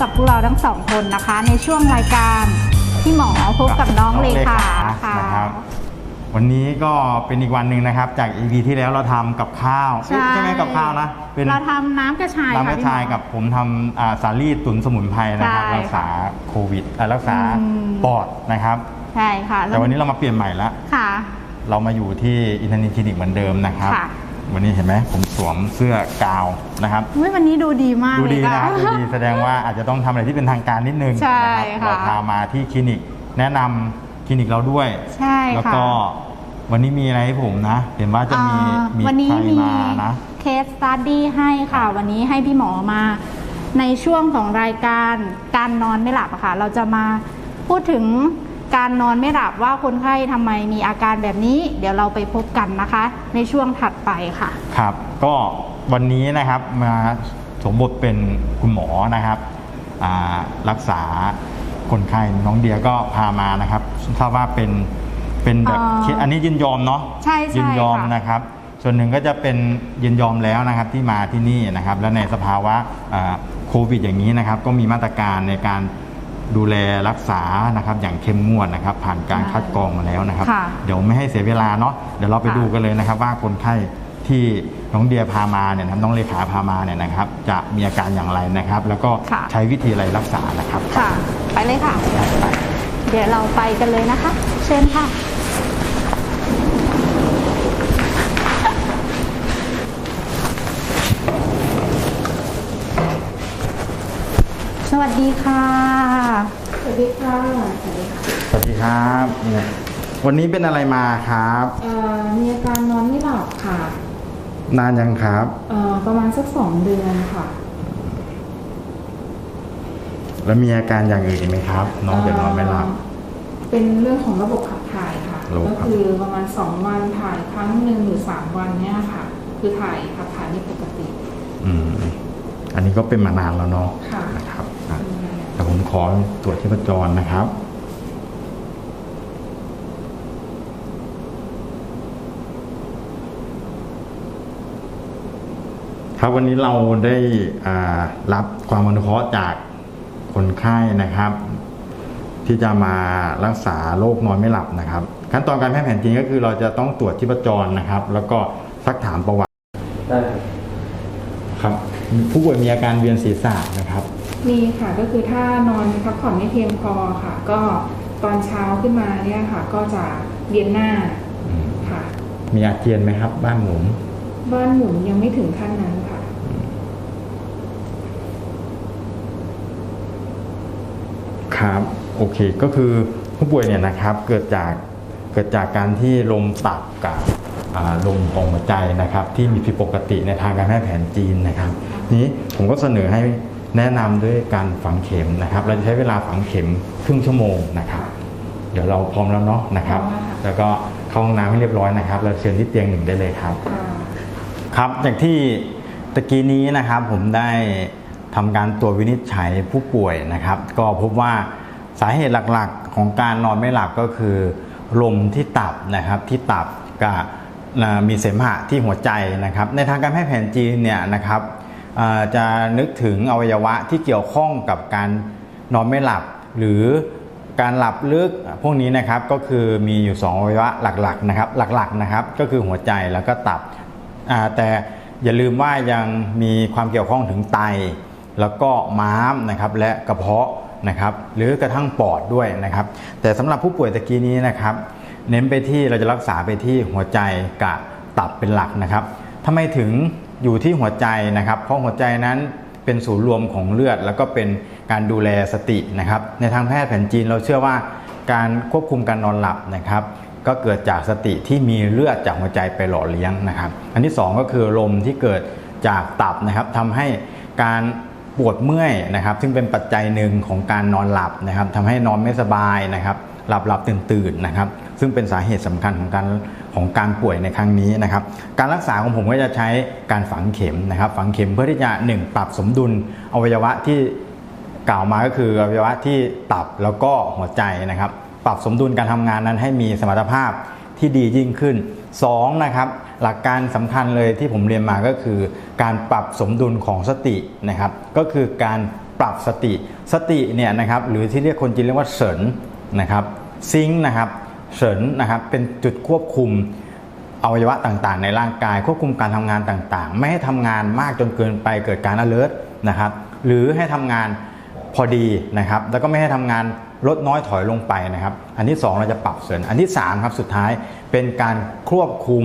ก็มาพบกับพวกเราทั้งสองคนนะคะ ในช่วงรายการที่หมอพบกับน้องเลขาค่ะนะครับ วันนี้ก็เป็นอีกวันหนึ่งนะครับ จาก EP ที่แล้วเราทำกับข้าวใช่ใช่ไหมกับข้าวนะเป็นเราทำน้ำกระชายน้ำกค่ะระพี่หมชายอกับผมทำอ่าสาลี่ตุนสมุนไพรนะครับใช่รักษาโควิดอ่ารักษาอืม ปอดนะครับ ใช่ค่ะแต่วันนี้เรามาเปลี่ยนใหม่ละ ค่ะ เรามาอยู่ที่อินเทอร์เน็ตคลินิกเหมือนเดิมนะครับ ค่ะ วันนี้เห็นไหมผมสวมเสื้อกาวนะครับอุ๊ยวันนี้ดูดีมากดูเลยดีนะครับดูดีแสดงว่าอาจจะต้องทำอะไรที่เป็นทางการนิดนึงใช่นะครับค่ะ เราพามาที่คลินิก แนะนำคลินิกเราด้วย ใช่แล้วค่ะก็วันนี้มีอะไรให้ผมนะ เห็นว่าจะมีอ่ามีวันนี้ใครมีมานะ เคสสตัดดี้ให้ค่ะ วันนี้ให้พี่หมอมา ในช่วงของรายการการนอนไม่หลับอะค่ะ เราจะมาพูดถึง การนอนไม่หลับว่าคนไข้ทำไมมีอาการแบบนี้ เดี๋ยวเราไปพบกันนะคะ ในช่วงถัดไปค่ะ ครับ ก็วันนี้นะครับมาสมบทเป็นคุณหมอนะครับอ่ารักษาคนไข้น้องเดียก็พามานะครับทราบว่าเป็นเป็นแบบอ่าเคสอันนี้ยินยอมเนาะใช่ใช่ยินยอมค่ะนะครับ ส่วนหนึ่งก็จะเป็นยินยอมแล้วนะครับที่มาที่นี่นะครับ และในสภาวะอ่าโควิดอย่างนี้นะครับ ก็มีมาตรการในการ ดูแลรักษานะครับอย่างเข้มงวดนะครับ ผ่านการคัดกรองมาแล้วนะครับ ค่ะเดี๋ยวไม่ให้เสียเวลาเนาะเดี๋ยวเราไปค่ะ ดูกันเลยนะครับ ว่าคนไข้ที่น้องเดียพามาเนี่ยนะครับน้องเลขาพามาเนี่ยนะครับ จะมีอาการอย่างไรนะครับ แล้วก็ค่ะใช้วิธีอะไรรักษานะครับค่ะ ไปเลยค่ะ ไป เดี๋ยวเราไปกันเลยนะคะ เชิญค่ะ วัสดีค่ะสวัสดีค่ะ สวัสดีค่ะ สวัสดีครับเนี่ยวันนี้เป็นอะไรมาครับเอ่อมีอาการนอนไม่หลับค่ะ นานยังครับ เอ่อประมาณสักสองเดือนค่ะ แล้วมีอาการอย่างอื่นอีกไหมครับ น้องจะนอนไม่หลับเอ่อเป็นเรื่องของระบบขับถ่ายค่ะ ระบบก็ขับ คือประมาณสองวันถ่ายครั้งหนึ่งหรือสามวันเนี่ยค่ะ คือถ่ายขับถ่ายไม่ปกติ อืมอันนี้ก็เป็นมานานแล้วเนาะค่ะ นะครับอะแต่ผม ขอตรวจที่ประจรนะครับครับวันนี้เราได้รับความอนุเคราะห์จากคนไข้นะครับ ที่จะมารักษาโรคนอนไม่หลับนะครับ ขั้นตอนการแพทย์แผนจีนก็คือเราจะต้องตรวจที่ประจรนะครับ แล้วก็ซักถามประวัติได้ครับครับ ผู้ป่วยมีอาการเวียนศีรษะนะครับ มีค่ะก็คือถ้านอนพักผ่อนไม่เพียงพอค่ะ ก็ตอนเช้าขึ้นมาเนี่ยค่ะ ก็จะเวียนหน้าค่ะ มีอาเจียนไหมครับ บ้านหมุนบ้านหมุนยังไม่ถึงขั้นนั้นค่ะ ครับโอเคก็คือผู้ป่วยเนี่ยนะครับเกิดจากเกิดจากการที่ลมตับกับอ่าลมของหัวใจนะครับ ที่มีผิดปกติในทางการแพทย์แผนจีนนะครับ นี้ผมก็เสนอให้ แนะนำด้วยการฝังเข็มนะครับ เราจะใช้เวลาฝังเข็มครึ่งชั่วโมงนะครับ เดี๋ยวเราพร้อมแล้วเนาะนะครับพร้อมแล้วค่ะแล้วก็เข้าห้องน้ำให้เรียบร้อยนะครับ เราเชิญที่เตียงหนึ่งได้เลยครับค่ะครับจากที่ตะกี้นี้นะครับผมได้ทำการตรวจวินิจฉัยผู้ป่วยนะครับ ก็พบว่าสาเหตุหลักๆ ของการนอนไม่หลับก็คือลมที่ตับนะครับที่ตับกับอ่ามีเสมหะที่หัวใจนะครับ ในทางการแพทย์แผนจีนเนี่ยนะครับอ่า จะนึกถึงอวัยวะที่เกี่ยวข้องกับการนอนไม่หลับ หรือการหลับลึกพวกนี้นะครับก็คือมีอยู่สองอวัยวะหลักๆนะครับหลักๆนะครับก็คือหัวใจแล้วก็ตับแต่อย่าลืมว่ายังมีความเกี่ยวข้องถึงไต แล้วก็ม้ามนะครับและกระเพาะนะครับหรือกระทั่งปอดด้วยนะครับ แต่สำหรับผู้ป่วยตะกี้นี้นะครับ เน้นไปที่เราจะรักษาไปที่หัวใจกับตับเป็นหลักนะครับทำไมถึง อยู่ที่หัวใจนะครับ เพราะหัวใจนั้นเป็นศูนย์รวมของเลือด แล้วก็เป็นการดูแลสตินะครับ ในทางแพทย์แผนจีนเราเชื่อว่าการควบคุมการนอนหลับนะครับ ก็เกิดจากสติที่มีเลือดจากหัวใจไปหล่อเลี้ยงนะครับ อันที่สองก็คือลมที่เกิดจากตับนะครับทำให้การปวดเมื่อยนะครับ ซึ่งเป็นปัจจัยหนึ่งของการนอนหลับนะครับทำให้นอนไม่สบายนะครับ หลับหลับตื่นตื่นนะครับซึ่งเป็นสาเหตุสำคัญของการของการป่วยในครั้งนี้นะครับการรักษาของผมก็จะใช้การฝังเข็มนะครับ ฝังเข็มเพื่อที่จะหนึ่งปรับสมดุลอวัยวะที่กล่าวมาก็คืออวัยวะที่ตับแล้วก็หัวใจนะครับ ปรับสมดุลการทำงานนั้นให้มีสมรรถภาพที่ดียิ่งขึ้นสองนะครับหลักการสำคัญเลยที่ผมเรียนมาก็คือ การปรับสมดุลของสตินะครับ ก็คือการปรับสติสติเนี่ยนะครับหรือที่เรียกคนจีนเรียกว่าเสริญ นะครับซิงค์นะครับเสริญนะครับเป็นจุดควบคุมอวัยวะต่างๆ ในร่างกายควบคุมการทำงานต่างๆ ไม่ให้ทำงานมากจนเกินไปเกิดการ alert นะครับหรือให้ทำงานพอดีนะครับแล้วก็ไม่ให้ทำงานลดน้อยถอยลงไปนะครับ อันที่ 2 เราจะปรับเสริมอันที่ 3 ครับสุดท้ายเป็นการควบคุม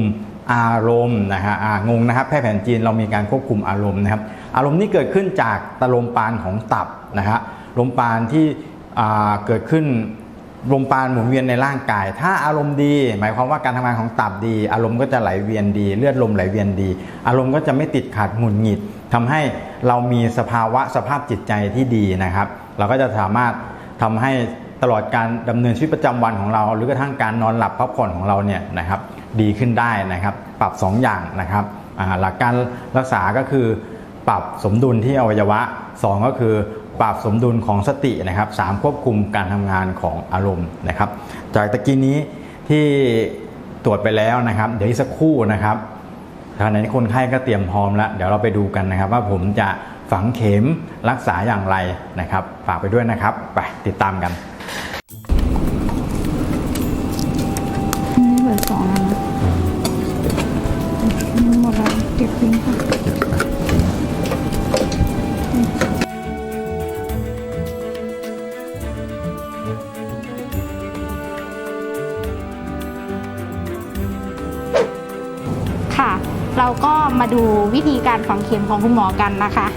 อารมณ์นะฮะงงนะครับแพทย์แผนจีนเรามีการควบคุมอารมณ์นะครับ อารมณ์นี้เกิดขึ้นจากตะลมปานของตับนะฮะลมปานที่เกิดขึ้น ลมปราณหมุนเวียนในร่างกาย ถ้าอารมณ์ดี หมายความว่าการทำงานของตับดี อารมณ์ก็จะไหลเวียนดี เลือดลมไหลเวียนดี อารมณ์ก็จะไม่ติดขัดหงุดหงิดทำให้เรามีสภาวะสภาพจิตใจที่ดีนะครับ เราก็จะสามารถทำให้ตลอดการดำเนินชีวิตประจำวันของเรา หรือกระทั่งการนอนหลับพักผ่อนของเราเนี่ยนะครับ ดีขึ้นได้นะครับ ปรับ 2ออย่างนะครับหลักการรักษาก็คือปรับสมดุลที่อวัยวะ 2 ก็คือ ปรับสมดุลของสตินะครับสามควบคุมการทำงานของอารมณ์นะครับ จากตะกี้นี้ที่ตรวจไปแล้วนะครับ เดี๋ยวอีกสักครู่นะครับขณะนี้คนไข้ก็เตรียมพร้อมแล้ว เดี๋ยวเราไปดูกันนะครับ ว่าผมจะฝังเข็มรักษาอย่างไรนะครับ ฝากไปด้วยนะครับ ไปติดตามกัน ค่ะ เราก็มาดูวิธีการฝังเข็มของคุณหมอกันนะคะ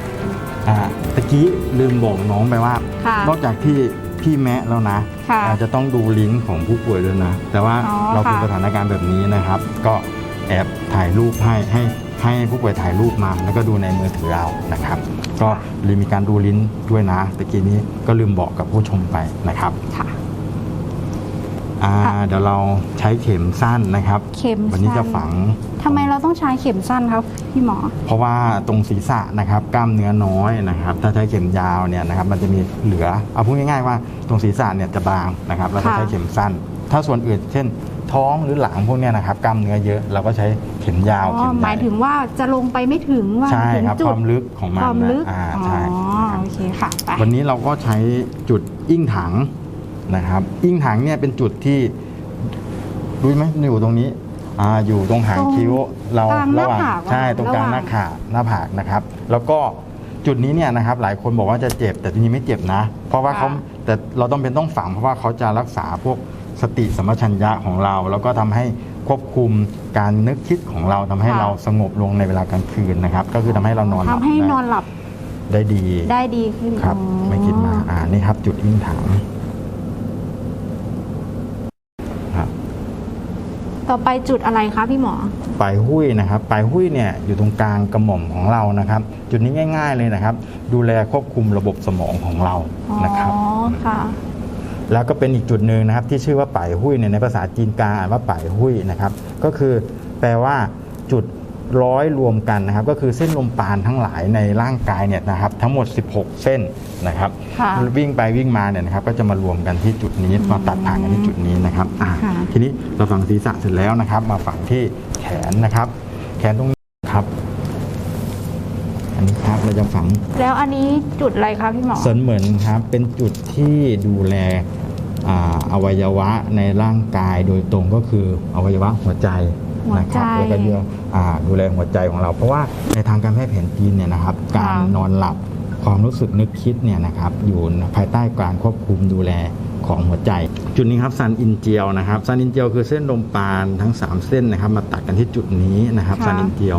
อ่าตะกี้ลืมบอกน้องไปว่า ค่ะนอกจากที่พี่แมะแล้วนะค่ะอาจจะต้องดูลิ้นของผู้ป่วยด้วยนะ แต่ว่าอ๋อเราคือค่ะ สถานการณ์แบบนี้นะครับ ก็แอบถ่ายรูปให้ให้ให้ผู้ป่วยถ่ายรูปมา แล้วก็ดูในมือถือเรานะครับ ก็เลยมีการดูลิ้นด้วยนะตะกี้นี้ก็ลืมบอกกับผู้ชมไปนะครับ ค่ะ อ่าค่ะเดี๋ยวเราใช้เข็มสั้นนะครับ เข็มวันนี้สั้จะฝัง ทำไมเราต้องใช้เข็มสั้นครับพี่หมอ เพราะว่าตรงศีรษะนะครับกล้ามเนื้อน้อยนะครับ ถ้าใช้เข็มยาวเนี่ยนะครับมันจะมีเหลือเอาพูดง่ายๆว่าตรงศีรษะเนี่ยจะบางนะครับเราจะค่ะใช้เข็มสั้น ถ้าส่วนอื่น เช่น ท้องหรือหลังพวกเนี้ยนะครับกล้ามเนื้อเยอะเราก็ใช้เข็มยาวอ๋อเข็มหมายถึงว่าจะลงไปไม่ถึงว่าใช่ถึงครับจุคด วามลึกของมันความลึกนะอ่าอ๋อ ใช่ครับโอเคค่ะ ไป วันนี้เราก็ใช้จุดอิ้งถัง นะครับ อิ้งถังเนี่ยเป็นจุดที่รู้ไหมอยู่ตรงนี้อ่าอยู่ตรงหางคิ้วเรากลางหน้าระหว่างผากใช่ตรงกลางหน้าระหว่ขาหน้าผากนะครับ แล้วก็จุดนี้เนี่ยนะครับ หลายคนบอกว่าจะเจ็บ แต่จริงๆไม่เจ็บนะ เพราะว่าเขาแต่เราต้องเป็นต้องฝังเพราะว่าเขาจะรักษาพวกสติสัมปชัญญะของเรา แล้วก็ทำให้ควบคุมการนึกคิดของเราทำให้เราสงบลงในเวลากลางคืนนะครับ ก็คือทำให้เรานอนหลับทำให้ได้นอนหลับได้ดี ได้ดีขึ้นครับ อ๋อไม่คิดมากอ่านี่ครับจุดอิ้งถังครับ ต่อไปจุดอะไรคะพี่หมอปลายหุ้ยนะครับปลายหุ้ยเนี่ยอยู่ตรงกลางกระหม่อมของเรานะครับ จุดนี้ง่าย ๆเลยนะครับ ดูแลควบคุมระบบสมองของเราอ๋อนะครับค่ะ แล้วก็เป็นอีกจุดหนึ่งนะครับ ที่ชื่อว่าป่ายหุ้ยเนี่ยในภาษาจีนกลางอ่านว่าป่ายหุ้ยนะครับ ก็คือแปลว่าจุด ร้อยรวมกันนะครับก็คือเส้นลมปานทั้งหลายในร่างกายเนี่ยนะครับทั้งหมด 16 เส้นนะครับค่ะวิ่งไปวิ่งมาเนี่ยนะครับก็จะมารวมกันที่จุดนี้มาตัดผ่านกันที่จุดนี้นะครับอ่าค่ะทีนี้เราฝังศีรษะเสร็จแล้วนะครับ มาฝังที่แขนนะครับ แขนตรงนี้ครับอันนี้ครับเราจะฝัง แล้วอันนี้จุดอะไรคะพี่หมอเสรินเหมือนครับเป็นจุดที่ดูแลอ่าอวัยวะในร่างกายโดยตรงก็คืออวัยวะหัวใจ หัวนะคใจรับแล้วก็เรียกอ่าดูแลหัวใจของเรา เพราะว่าในทางการแพทย์แผนจีนเนี่ยนะครับค่ะการนอนหลับความรู้สึกนึกคิดเนี่ยนะครับอยู่ภายใต้การควบคุมดูแลของหัวใจ จุดนี้ครับซันอินเจียวนะครับซันอินเจียวคือเส้นลมปานทั้ง 3 เส้นนะครับ มาตัดกันที่จุดนี้นะครับซันอินเจียว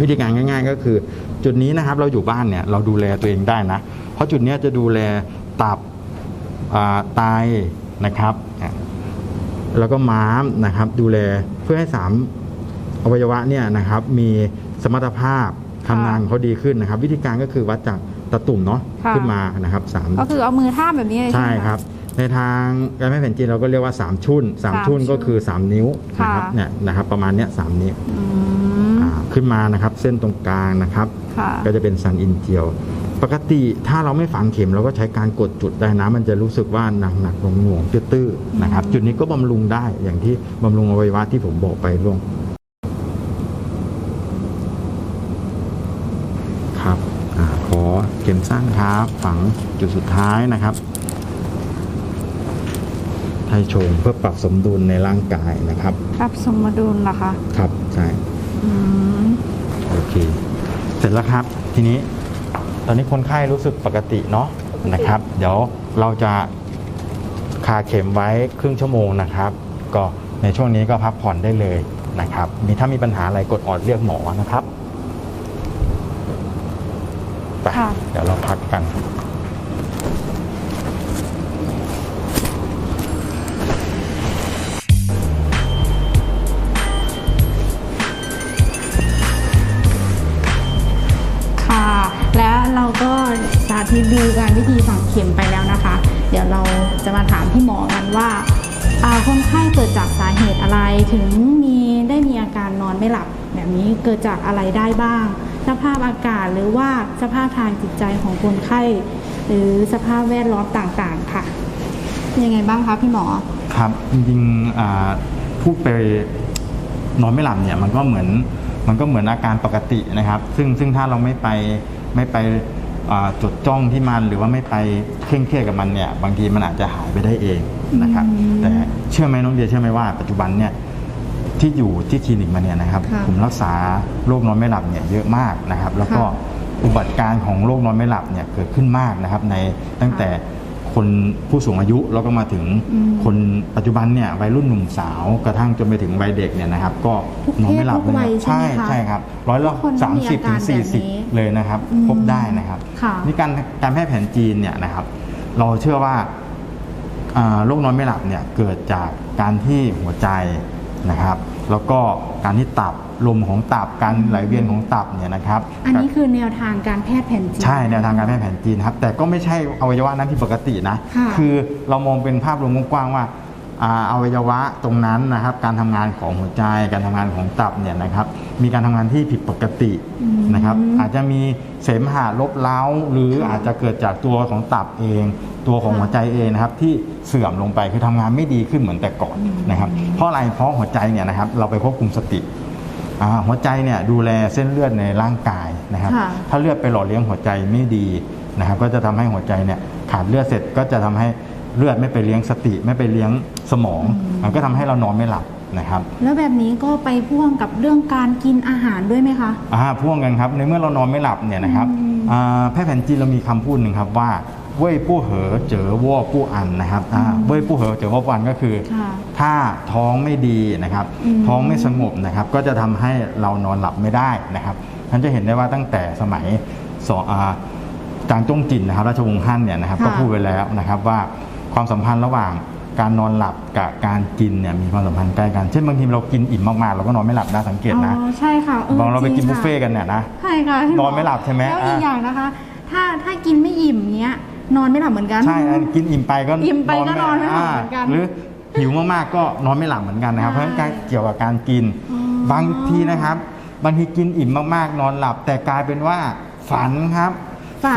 วิธีการง่าย ๆ ก็คือ จุดนี้นะครับเราอยู่บ้านเนี่ยเราดูแลตัวเองได้นะ เพราะจุดเนี้ยจะดูแลตับอ่าไตนะครับอะ แล้วก็ม้ามนะครับดูแลเพื่อให้สามอวัยวะเนี่ยนะครับมีสมรรถภาพทำงานของเขาดีขึ้นนะครับ วิธีการก็คือวัดจากตะตุ่มเนาะค่ะขึ้นมานะครับสามก็คือเอามือทาบแบบนี้เลยใช่ไหมะครับ ในทางการแพทย์แผนจีนเราก็เรียกว่า 3 ชุน3สามชุนก็ชุ่นคือ 3 นิ้วนะครับค่ะเนี่ยนะครับประมาณเนี้ยสามนิ้วอืมอ่าขึ้นมานะครับเส้นตรงกลางนะครับค่ะก็จะเป็นซันอินเจียว ปกติถ้าเราไม่ฝังเข็มเราก็ใช้การกดจุดได้นะมันจะรู้สึกว่าหนักหนักหน่วงหน่วงๆตื้อๆนะครับ จุดนี้ก็บำรุงได้อย่างที่บำรุงอวัยวะที่ผมบอกไปล่วงครับอาขอเข็มสั้นครับฝังจุดสุดท้ายนะครับไทชงเพื่อปรับสมดุลในร่างกายนะครับ ปรับสมดุลเหรอคะ ครับใช่อืมโอเค เสร็จแล้วครับ ทีนี้ ตอนนี้คนไข้รู้สึกปกติเนาะนะครับ เดี๋ยวเราจะคาเข็มไว้ครึ่งชั่วโมงนะครับ ก็ในช่วงนี้ก็พักผ่อนได้เลยนะครับ มีถ้ามีปัญหาอะไรกดออดเรียกหมอนะครับไปค่ะเดี๋ยวเราพักกัน แล้วนะคะ เดี๋ยวเราจะมาถามพี่หมอกันว่าคนไข้เกิดจากสาเหตุอะไรถึงมีได้มีอาการนอนไม่หลับ แบบนี้เกิดจากอะไรได้บ้าง สภาพอากาศหรือว่าสภาพทางจิตใจของคนไข้ หรือสภาพแวดล้อมต่างๆ ค่ะ ยังไงบ้างคะพี่หมอ ครับจริงๆพูดไปนอนไม่หลับเนี่ยมันก็เหมือนมันก็เหมือนอาการปกตินะครับ ซึ่งซึ่งถ้าเราไม่ไปไม่ไป จดจ้องที่มันหรือว่าไม่ไปเคร่งเครียดกับมันเนี่ยบางทีมันอาจจะหายไปได้เองนะครับอืมแต่เชื่อไหมน้องเดียเชื่อไหมว่าปัจจุบันเนี่ยที่อยู่ที่คลินิกมาเนี่ยนะครับค่ะผมรักษาโรคนอนไม่หลับเนี่ยเยอะมากนะครับ แล้วก็ค่ะอุบัติการณ์ของโรคนอนไม่หลับเนี่ยเกิดขึ้นมากนะครับในตั้งแต่ คนผู้สูงอายุแล้วก็มาถึงอืมคนปัจจุบันเนี่ยวัยรุ่นหนุ่มสาวกระทั่งจนไปถึงวัยเด็กเนี่ยนะครับ ก็ทุกเพศนอนไม่หลับทุกวัยใช่ใช่ไหมคะใช่ครับร้อยละทุกคนสามสิบมีถึอางการสี่แบบสิบนี้เลยนะครับอืมพบได้นะครับค่ะนี่การการแพทย์แผนจีนเนี่ยนะครับ เราเชื่อว่าอ่าโรคนอนไม่หลับเนี่ยเกิดจากการที่หัวใจ นะครับ แล้วก็การที่ตับลมของตับการไหลเวียนของตับเนี่ยนะครับ อันนี้คือแนวทางการแพทย์แผนจีน ใช่แนวทางการแพทย์แผนจีนครับแต่ก็ไม่ใช่อวัยวะนั้นที่ปกตินะค่ะอเรามองเป็นภาพรวมกว้างๆว่า อ่าอวัยวะตรงนั้นนะครับ การทำงานของหัวใจ การทำงานของตับเนี่ยนะครับมีการทำงานที่ผิดปกติอืมนะครับอาจจะมีเสมหะลบเล้า หรือค่ะอาจจะเกิดจากตัวของตับเอง ตัวของค่ะหัวใจเองนะครับที่เสื่อมลงไปคือทำงานไม่ดีขึ้นเหมือนแต่ก่อนนะครับ เพราะอะไรเพราะหัวใจเนี่ยนะครับเราไปควบคุมสติอ่าหัวใจเนี่ยดูแลเส้นเลือดในร่างกายนะครับค่ะถ้าเลือดไปหล่อเลี้ยงหัวใจไม่ดีนะครับ ก็จะทำให้หัวใจเนี่ยขาดเลือดเสร็จก็จะทำให้ เลือดไม่ไปเลี้ยงสติไม่ไปเลี้ยงสมอง มันก็ทำให้เรานอนไม่หลับนะครับ แล้วแบบนี้ก็ไปพ่วงกับเรื่องการกินอาหารด้วยไหมคะอ่าพ่วงกันครับในเมื่อเรานอนไม่หลับเนี่ยนะครับอืมอ่าแพทย์แผนจีนเรามีคำพูดหนึ่งครับว่าเว่ยผู้เหอเจอว่อผู้อันนะครับอ่าเว่ยผู้เหอเจอว่อผู้อันก็คือค่ะถ้าท้องไม่ดีนะครับอืมท้องไม่สงบนะครับ ก็จะทำให้เรานอนหลับไม่ได้นะครับท่านจะเห็นได้ว่าตั้งแต่สมัยสออาจางจ้งจินนะครับราชวงศ์ฮั่นเนี่ยนะครับค่ะก็พูดไว้แล้วนะครับว่า ความสัมพันธ์ระหว่างการนอนหลับกับการกินเนี่ยมีความสัมพันธ์ใกล้กัน เช่นบางทีเรากินอิ่มมากๆเราก็นอนไม่หลับนะสังเกตนะอ๋อใช่ค่ะออบางเราไปกินจบุงฟค่ะเฟ่ต์กันเนี่ยนะใช่ค่ะพี่นอนไม่หลับใช่ไหมแล้วอีกอ่าอย่างนะคะ ถ้าถ้ากินไม่อิ่มเนี้ยนอนไม่หลับเหมือนกันใช่อันกินอิ่มไปก็อิ่มไปก็นอนไม่หลับเหมือนกันหรือหิวมากๆก็นอนไม่หลับเหมือนกันนะครับ เพใช่ราะฉะนั้นการเกี่ยวกับการกินอ๋อบางทีนะครับ บางทีกินอิ่มมากๆ นอนหลับแต่กลายเป็นว่าฝันครับ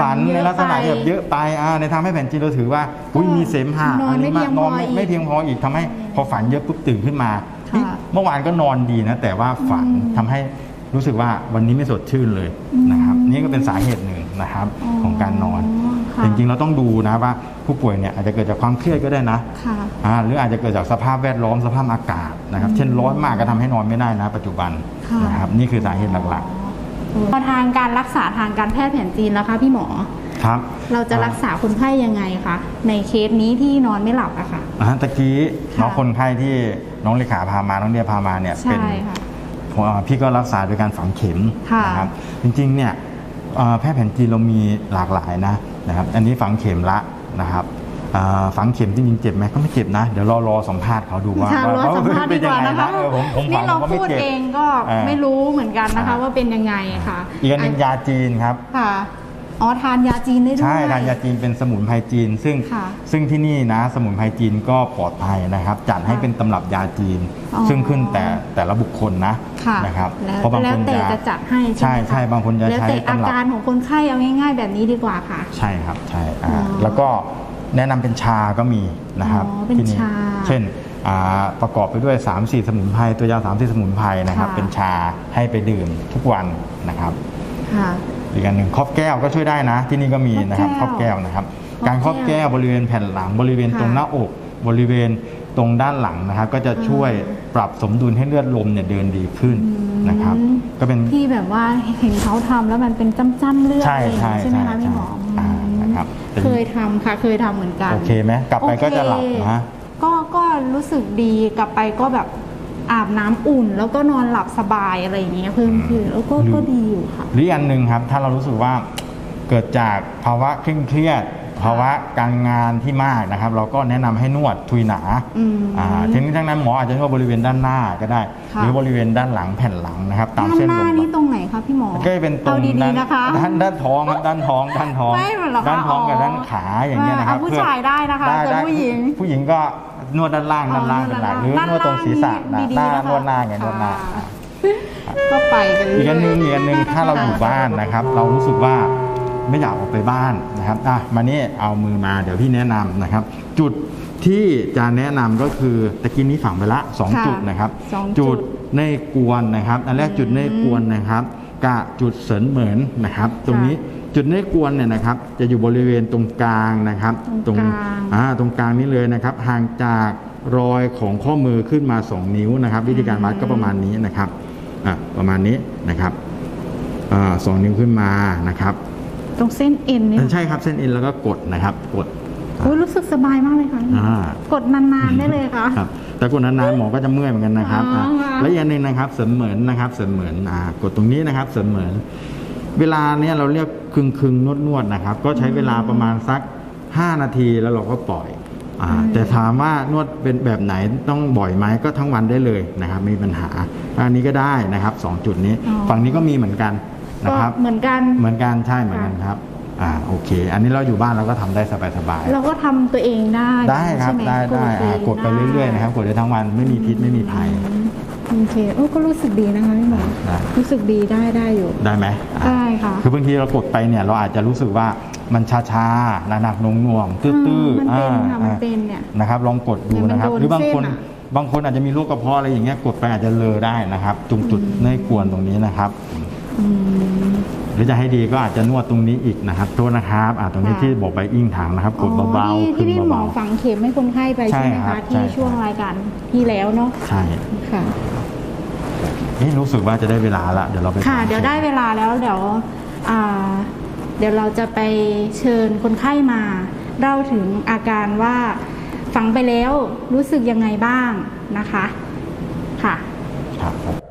ฝันเยอะในลักษณะไปแบบเยอะไปอ่าในทางให้แผนจีนเราถือว่าอุ้ยมีเสมหะนอนไม่มากเพียงนอนพอไม่อีกไม่เพียงพออีกทำให้พอฝันเยอะปุ๊บตื่นขึ้นมาค่ะเฮ้ยเมื่อวานก็นอนดีนะแต่ว่าฝันอืมทำให้รู้สึกว่าวันนี้ไม่สดชื่นเลยนะครับอืมนี่ก็เป็นสาเหตุหนึ่งนะครับอ๋อของการนอนค่ะจริงๆเราต้องดูนะว่าผู้ป่วยเนี่ยอาจจะเกิดจากความเครียดก็ได้นะค่ะอ่าหรืออาจจะเกิดจากสภาพแวดล้อมสภาพอากาศนะครับ เช่นร้อนมากก็ทำให้นอนไม่ได้นะ ปัจจุบันค่ะนะครับนี่คือสาเหตุหลักพอ ทางการรักษาทางการแพทย์แผนจีนแล้วคะพี่หมอๆครับเราจะรักษาคนไข้ยังไงคะในเคสนี้ที่นอนไม่หลับอะค่ะอ่าตะกี้ค่ะน้องคนไข้ที่น้องเลขาพามาน้องเดียพามาเนี่ยใช่เป็นค่ะอ่าพี่ก็รักษาโดยการฝังเข็มค่ะนะครับจริงๆเนี่ยอ่าแพทย์แผนจีนเรามีหลากหลายนะนะครับ อันนี้ฝังเข็มละนะครับอ่า ฝังเข็มจริงๆเจ็บไหมก็ไม่เจ็บนะ เดี๋ยวรอรอสัมภาษณ์เขาดูว่าค่ะรอสัมภาษณ์ดีกว่านะคะเออผมผมฝันี่งเราก็ไม่พูดเจ็บเองก็อ่าไม่รู้เหมือนกันนะคะอ่าว่าเป็นยังไงค่ะ อีกอันหนึงยาจีนครับค่ะอ๋อทานยาจีนได้ด้วยใช่ทานยาจีนเป็นสมุนไพรจีน ซึ่งค่ะซึ่งที่นี่นะสมุนไพรจีนก็ปลอดภัยนะครับ จัดให้เป็นตำรับยาจีนอ๋อซึ่งขึ้นแต่แต่ละบุคคลนะค่ะนะครับแล้วเพราะบางแล้ควนแต่จะจะจัดให้ใช่ไหมคะใช่บางคนจะแล้วใช้แต่อาตำรับการของคนไข้เอาง่ายๆแบบนี้ดีกว่าค่ะ ใช่ครับใช่อ่าอ๋อแล้วก็ แนะนำเป็นชาก็มีนะครับอ๋อเป็นที่นี่ชาเช่นอ่าประกอบไปด้วย 3 4 สมุนไพรตัวยา3 4 สมุนไพรนะครับ ค่ะ เป็นชาให้ไปดื่มทุกวันนะครับ ค่ะ อีกอันหนึ่งครอบแก้วก็ช่วยได้นะ ที่นี่ก็มีนะครับคครรออบบแก้แก้ววนะครับครอบการครอบแก้วบริเวณแผ่นหลัง บริเวณค่ะตรงหน้าอก บริเวณตรงด้านหลังนะครับ ก็จะช่วยปรับสมดุลให้เลือดลมเนี่ยเดินดีขึ้นนะครับ อืม ก็เป็น ที่แบบว่าเห็นเขาทำแล้วมันเป็นจ้ำๆเลือดใช่อะไรอย่างงี้ใช่ใช่ไหมคะใช่พี่หม ออ่าอืมนะครับเป็นเคยทำค่ะ เคยทำเหมือนกัน โอเคไหมกลับไปก็จะหลับโอเคนะ ก็ก็รู้สึกดีกลับไปก็แบบอาบน้ำอุ่น แล้วก็นอนหลับสบายอะไรอย่างเงี้ยเพิ่มขึ้นแล้วก็หรือ ก็ดีอยู่ค่ะ หรืออีกอันหนึ่งครับ ถ้าเรารู้สึกว่าเกิดจากภาวะเคร่งเครียด ภาวะการงานที่มากนะครับ เราก็แนะนำให้นวดทุยหนาอืมอ่าทีนี้ทั้งนั้นหมออาจจะนวดบริเวณด้านหน้าก็ได้ค่ะหรือบริเวณด้านหลังแผ่นหลังนะครับ ตามด้านเส้นหลน้ามนี่ตรงไหนคะพี่หมอก็จะเป็นตรเอางดีด้านๆนะคะด้านด้านท้องครับด้านท้องด้านท้องไม่เหรอคะด้านท้องกับอ๋อด้านขาอย่างเงี้ยนะครับเอาผู้เพื่อชายได้นะคะได้แต่ได้ผู้หญิงผู้หญิงก็นวดด้านล่างด้านล่างเป็นหลักหรือนวดตรงศีรษะนะหน้านวดหน้าไงนวดหน้าค่ะก็ไปกันอีกอันหนึ่งเรื่อีกอันหนึ่งถ้าเราอยู่บ้านนะครับ เรารู้สึกว่า ไม่อยากออกไปบ้านนะครับอะมานี่เอามือมาเดี๋ยวพี่แนะนำนะครับ จุดที่จะแนะนำก็คือตะกี้นี้ฝังไปละสองค่ะจุดนะครับ สองจุจุดด ในกวนนะครับอันแรกจุดในกวนนะครับกับจุดเสรินเหมือนนะครับ ตรงนี้จุดในกวนเนี่ยนะครับ จะอยู่บริเวณตรงกลางนะครับตรงกลาง อ่าตรงกลางนี้เลยนะครับ ห่างจากรอยของข้อมือขึ้นมา 2 นิ้วนะครับ วิธีการวัดก็ประมาณนี้นะครับอะประมาณนี้นะครับ อ่าสองนิ้วขึ้นมานะครับ ตรงเส้นเอ็นเนี่ยใช่ครับเส้นเอ็นแล้วก็กดนะครับกดอุ๊ยรู้สึกสบายมากเลยค่ะอ่ากดนานๆได้เลยค่ะครับแต่กดนานๆหมอก็จะเมื่อยเหมือนกันนะครับอ๋ออะค่ะและอีกอย่างหนึ่งนะครับเสริมเหมือนนะครับเสริมเหมือนอ่ากดตรงนี้นะครับเสริมเหมือน เวลาเนี่ยเราเรียกคึงคึงนวดนวดๆนะครับ ก็ใช้เวลาประมาณสัก 5 นาทีแล้วเราก็ปล่อยอ่าแต่ถามว่านวดเป็นแบบไหนต้องบ่อยไหมก็ทั้งวันได้เลยนะครับไม่มีปัญหาอันนี้ก็ได้นะครับสองจุดนี้อ๋อฝั่งนี้ก็มีเหมือนกัน นะก็ครับ เหมือนกันเหมือนกันใช่เหมือนกันครับอ่าโอเค อันนี้เราอยู่บ้านเราก็ทำได้สบายๆเราก็ทำตัวเองได้ได้ครับใช่หมได้ได้อ่ากดไปเรื่อยๆนะครับกดได้ทั้งวันไม่มีพิษไม่มีภัยโอเคโอ้ก็รู้สึกดีนะคะพี่หมอได้รู้สึกดีได้ได้อยู่ได้ไหมอะได้ค่ะคือบางทีเรากดไปเนี่ยเราอาจจะรู้สึกว่ามันช้าๆหนักๆหน่วงๆตื้อมันๆเป็นอ่าค่ะมันอ่าเป็นเนี่ยนะครับลองกดดูนะครับเนี่ยมันโดนหรือบางคนเส้นอะบางคนอาจจะมีโรคกระเพาะอะไรอย่างเงี้ยกดไปอาจจะเลอได้นะครับตรงจุดในกวนตรงนี้นะครับอืม หรือจะให้ดีก็อาจจะนวดตรงนี้อีกนะครับโทษนะครับอ่าตรงนี้ค่ะ ที่บอกไปอิ้งถังนะครับกดอ๋อเบาที่ๆขึ้นที่พี่หมอเบา ฝังเข็มให้คนไข้ไปใช่ใช่ไหมครัคะบที่ใช่ช่วงรายการที่แล้วเนาะๆใช่ค่ะ เอ๊ะรู้สึกว่าจะได้เวลาละเดี๋ยวเราไปค่ะ ถามเดี๋ยวได้เวลาแล้วเดี๋ยวอ่าเดี๋ยวเราจะไปเชิญคนไข้มาเล่าถึงอาการว่าฝังไปแล้วรู้สึกยังไงบ้างนะคะ ค่ะ ครับผม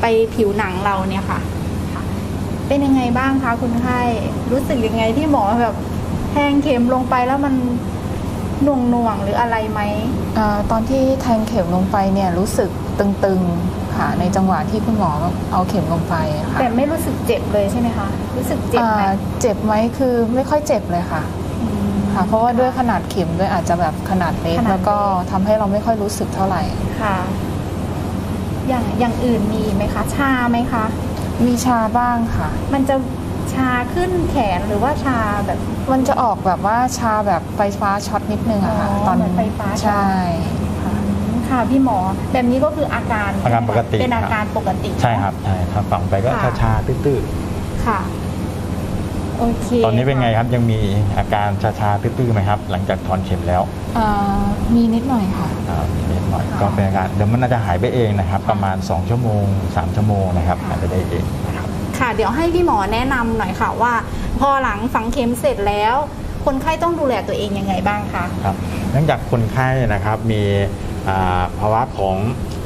ไปผิวหนังเราเนี่ยค่ะค่ะ เป็นยังไงบ้างคะคุณไข้รู้สึกยังไงที่หมอแบบแทงเข็มลงไปแล้วมันหน่วงหน่วงๆหรืออะไรไหมอ่าตอนที่แทงเข็มลงไปเนี่ยรู้สึกตึงๆค่ะในจังหวะที่คุณหมอเอาเข็มลงไปค่ะแต่ไม่รู้สึกเจ็บเลยใช่ไหมคะรู้สึกเจ็บไหมอ่าเจ็บไหมคือไม่ค่อยเจ็บเลยค่ะอืมค่ะ เพราะว่าด้วยขนาดเข็มด้วยอาจจะแบบขนาดเล็กขนาดเล็กแล้วก็ทำให้เราไม่ค่อยรู้สึกเท่าไหร่ค่ะ อย่างอย่างอื่นมีไหมคะ ชาไหมคะ มีชาบ้างค่ะ มันจะชาขึ้นแขนหรือว่าชาแบบ มันจะออกแบบว่าชาแบบไฟฟ้าช็อตนิดนึงอะค่ะอ๋อตอนเหมือนไฟฟ้าช็อต ใช่ค่ะค่ะพี่หมอ แบบนี้ก็คืออาการอาการปกติเป็นอาการปกติ ใช่ครับใช่ถ้าฝังไปก็ค่ะ ชาๆตื้อค่ะ โอเคๆตอนนี้เป็นไงค่ะครับยังมีอาการชาๆตื้อๆไหมครับ หลังจากถอนเข็มแล้วอ่ามีนิดหน่อยค่ะอ่ามีนิดหน่อยค่ะก็เป็นอาการเดี๋ยวมันน่าจะหายไปเองนะครับ ประมาณ 2 ชั่วโมง 3 ชั่วโมงนะครับหายไปได้เองนะครับค่ะ เดี๋ยวให้พี่หมอแนะนำหน่อยค่ะว่า พอหลังฝังเข็มเสร็จแล้ว คนไข้ต้องดูแลตัวเองยังไงบ้างคะครับเนื่องจากคนไข้นะครับมีอ่าภาวะของ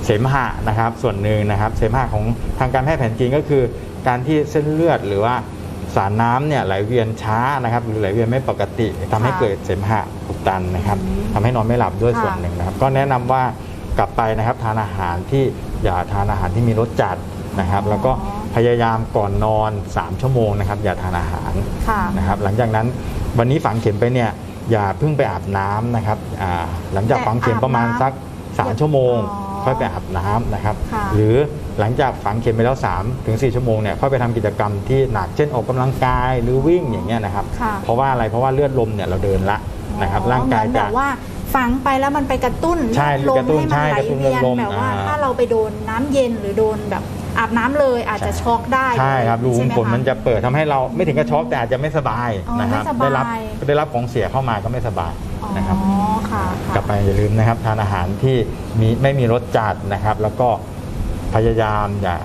เสมหะนะครับส่วนหนึ่งนะครับ เสมหะของทางการแพทย์แผนจีนก็คือ การที่เส้นเลือดหรือว่า สารน้ำเนี่ยไหลเวียนช้านะครับหรือไหลเวียนไม่ปกติทำให้ค่ะเกิดเสมหะอุดตันนะครับอืมทำให้นอนไม่หลับด้วยค่ะ ส่วนหนึ่งนะครับ ก็แนะนำว่ากลับไปนะครับทานอาหารที่อย่าทานอาหารที่มีรสจัดนะครับ แล้วก็พยายามก่อนนอน 3 ชั่วโมงนะครับ อย่าทานอาหาร ค่ะ นะครับหลังจากนั้นวันนี้ฝังเข็มไปเนี่ยอย่าเพิ่งไปอาบน้ำนะครับอ่าหลังจากฝังเข็มประมาณสัก3ชั่วโมง อ๋อค่อยไปอาบน้ำนะครับ ค่ะหรือ หลังจากฝังเข็มไปแล้ว3ถึง4ชั่วโมงเนี่ยค่อยไปทำกิจกรรมที่หนักเช่นออกกำลังกายหรือวิ่งอย่างเงี้ยนะครับค่ะเพราะว่าอะไรเพราะว่าเลือดลมเนี่ยเราเดินละนะครับร่างกายเหมือนจะแบบว่าฝังไปแล้วมันไปกระตุ้นใช่ลมกระตุ้นให้มันไหลใช่กระตุ้นเวียนลมแบบว่าอ่าถ้าเราไปโดนน้ำเย็นหรือโดนแบบอาบน้ำเลยอาจจะช็อกได้ใช่ครับรูขุมขนใช่ไหมันจะเปิดทำให้เราไม่ถึงกับช็อกแต่อาจจะไม่สบายอ๋อนะครับไม่สบายได้รับได้รับของเสียเข้ามาก็ไม่สบายอ๋อนะครับค่ะค่ะกลับไปอย่าลืมนะครับ ทานอาหารที่มีไม่มีรสจัดนะครับ แล้วก็ พยายามอย่า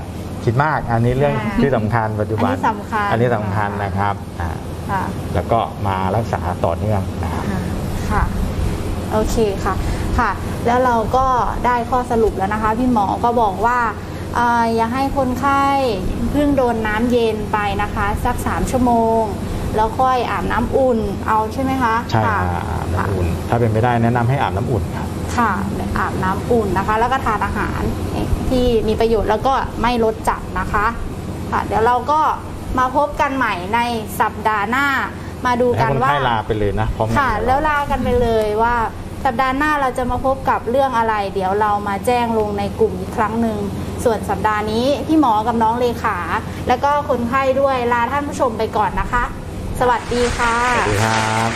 คิดมากอันนี้เรื่องอ่าที่สำคัญปัจจุบัน อันนี้สำคัญ อันนี้สำคัญนะครับอ่าค่ะ แล้วก็มารักษาต่อเนื่องนะครับ ค่ะ โอเคค่ะ ค่ะ แล้วเราก็ได้ข้อสรุปแล้วนะคะ พี่หมอก็บอกว่าเอ่ออย่าให้คนไข้เพิ่งโดนน้ำเย็นไปนะคะ สัก 3 ชั่วโมง แล้วค่อยอาบน้ำอุ่นเอาใช่ไหมคะใช่ค่ะค่ะอาบน้ำอุ่น ถ้าเป็นไม่ได้แนะนำให้อาบน้ำอุ่นครับ ค่ะอาบน้ำอุ่นนะคะ แล้วก็ทานอาหาร ที่มีประโยชน์แล้วก็ไม่ลดจัดนะคะค่ะเดี๋ยวเราก็มาพบกันใหม่ในสัปดาห์หน้ามาดูให้กันคนว่าไข้ลาไปเลยนะพร้อมกันค่ะ แล้วลากันไปเลยว่าสัปดาห์หน้าเราจะมาพบกับเรื่องอะไร เดี๋ยวเรามาแจ้งลงในกลุ่มอีกครั้งหนึ่งส่วนสัปดาห์นี้พี่หมอกับน้องเลขา แล้วก็คนไข้ด้วยลาท่านผู้ชมไปก่อนนะคะ สวัสดีค่ะสวัสดีครับ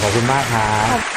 ขอบคุณมากครับ